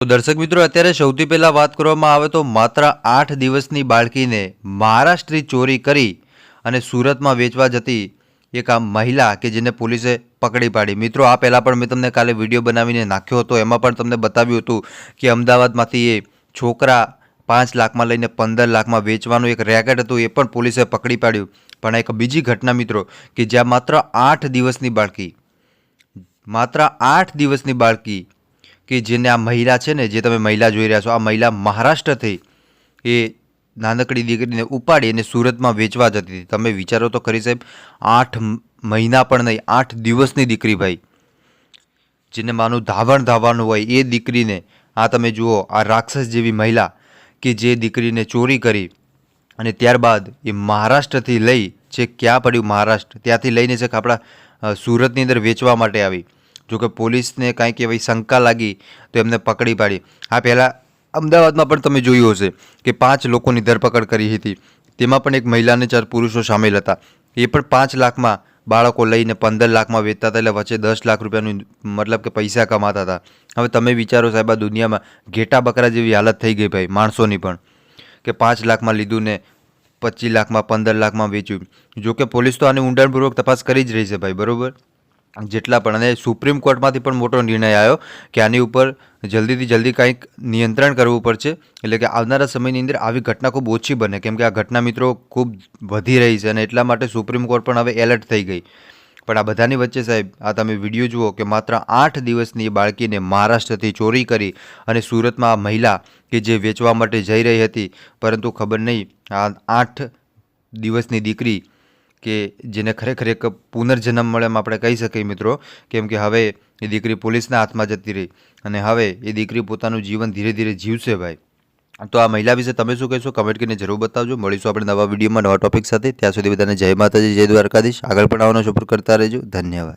દર્શક મિત્રો, અત્યારે સૌથી પહેલાં વાત કરવામાં આવે તો માત્ર આઠ દિવસની બાળકીને મહારાષ્ટ્રી ચોરી કરી અને સુરતમાં વેચવા જતી એક આ મહિલા કે જેને પોલીસે પકડી પાડી. મિત્રો, આ પહેલાં પણ મેં તમને કાલે વીડિયો બનાવીને નાખ્યો હતો. એમાં પણ તમને બતાવ્યું હતું કે અમદાવાદમાંથી એ છોકરા પાંચ લાખમાં લઈને પંદર લાખમાં વેચવાનું એક રેકેટ હતું, એ પણ પોલીસે પકડી પાડ્યું. પણ એક બીજી ઘટના મિત્રો, કે જ્યાં માત્ર આઠ દિવસની બાળકી, માત્ર આઠ દિવસની બાળકી કે જેને આ મહિલા છે ને, જે તમે મહિલા જોઈ રહ્યા છો, આ મહિલા મહારાષ્ટ્રથી એ નાનકડી દીકરીને ઉપાડી અને સુરતમાં વેચવા જતી હતી. તમે વિચારો તો ખરી સાહેબ, આઠ મહિના પણ નહીં, આઠ દિવસની દીકરી ભાઈ. જેને માનું ધાવણ ધાવવાનું હોય, એ દીકરીને, આ તમે જુઓ, આ રાક્ષસ જેવી મહિલા કે જે દીકરીને ચોરી કરી અને ત્યારબાદ એ મહારાષ્ટ્રથી લઈ છે ક્યાં પડ્યું મહારાષ્ટ્ર, ત્યાંથી લઈને છે આપણા સુરતની અંદર વેચવા માટે આવી. જોકે પોલીસને કાંઈક એવી શંકા લાગી તો એમને પકડી પાડી. આ પહેલાં અમદાવાદમાં પણ તમે જોયું હશે કે પાંચ લોકોની ધરપકડ કરી હતી. તેમાં પણ એક મહિલા અને ચાર પુરુષો સામેલ હતા. એ પણ પાંચ લાખમાં બાળકો લઈને પંદર લાખમાં વેચતા હતા એટલે વચ્ચે દસ લાખ રૂપિયાનું મતલબ કે પૈસા કમાતા હતા. હવે તમે વિચારો સાહેબ, આ દુનિયામાં ઘેટા બકરા જેવી હાલત થઈ ગઈ ભાઈ, માણસોની પણ. કે પાંચ લાખમાં લીધું ને પચીસ લાખમાં પંદર લાખમાં વેચ્યું. જો કે પોલીસ તો આની ઊંડાણપૂર્વક તપાસ કરી જ રહી છે ભાઈ, બરોબર? જેટલા પણ, અને સુપ્રીમ કોર્ટમાંથી પણ મોટો નિર્ણય આવ્યો કે આની ઉપર જલ્દીથી જલ્દી કંઈક નિયંત્રણ કરવું પડશે. એટલે કે આવનારા સમયની અંદર આવી ઘટના ખૂબ ઓછી બને. કેમ કે આ ઘટના મિત્રો ખૂબ વધી રહી છે અને એટલા માટે સુપ્રીમ કોર્ટ પણ હવે એલર્ટ થઈ ગઈ. પણ આ બધાની વચ્ચે સાહેબ, આ તમે વીડિયો જુઓ કે માત્ર આઠ દિવસની બાળકીને મહારાષ્ટ્રથી ચોરી કરી અને સુરતમાં આ મહિલા કે જે વેચવા માટે જઈ રહી હતી, પરંતુ ખબર નહીં, આ આઠ દિવસની દીકરી કે જેને ખરેખર એક પુનર્જન્મ મળે એમ આપણે કહી શકીએ મિત્રો. કેમ કે હવે એ દીકરી પોલીસના હાથમાં જતી રહી અને હવે એ દીકરી પોતાનું જીવન ધીરે ધીરે જીવશે ભાઈ. તો આ મહિલા વિશે તમે શું કહેશો? કમેન્ટ કરીને જરૂર બતાવજો. મળીશું આપણે નવા વિડીયોમાં નવા ટોપિક સાથે. ત્યાં સુધી બધાને જય માતાજી, જય દ્વારકાધીશ. આગળ પણ આવવાનો સપોર્ટ કરતા રહેજો. ધન્યવાદ.